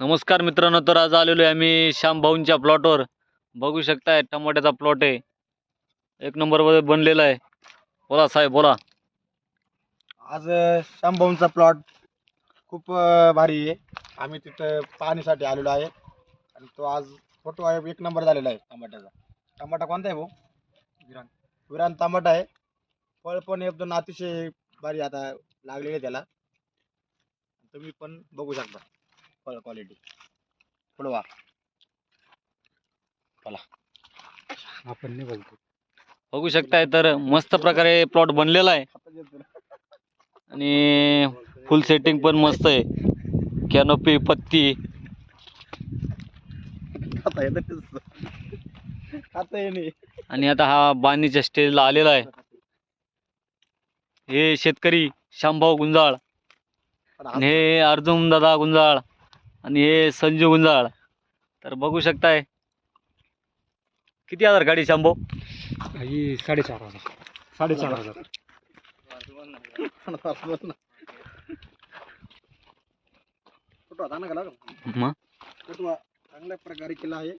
नमस्कार मित्रांनो तर आज आलेलो आहे आम्ही श्याम भाऊंच्या प्लॉटवर बघू शकताय टमाट्याचा प्लॉट आहे. एक नंबरमध्ये बनलेला आहे. बोला साहेब बोला. आज शांभाऊंचा प्लॉट खूप अ, भारी आहे. आम्ही तिथं पाहणीसाठी आलेलो आहे. आणि तो आज फोटो आहे एक नंबर झालेला आहे टमाट्याचा. टमाटा कोणता आहे भाऊ? विरान. विरान टमाटा आहे. फळ पण एकदम अतिशय भारी आता लागलेले आहे त्याला. तुम्ही पण बघू शकता. क्वालिटी पुढवा आपण नाही बोलतो. बघू शकताय तर मस्त प्रकारे प्लॉट बनलेला आहे. आणि फुल सेटिंग पण मस्त आहे. कॅनोपी पत्ती. आणि आता हा बांधणीच्या स्टेजला आलेला आहे. हे शेतकरी श्यामभाऊ गुंजाळ. आणि हे अर्जुन दादा गुंजाळ. आणि हे संजू गुंजाळ. तर बघू शकताय. किती हजार गाडी श्यामभाऊ ही साडेचार हजार. साडेचार हजार. फोटो आता ना मग? चांगल्या प्रकारे केला आहे.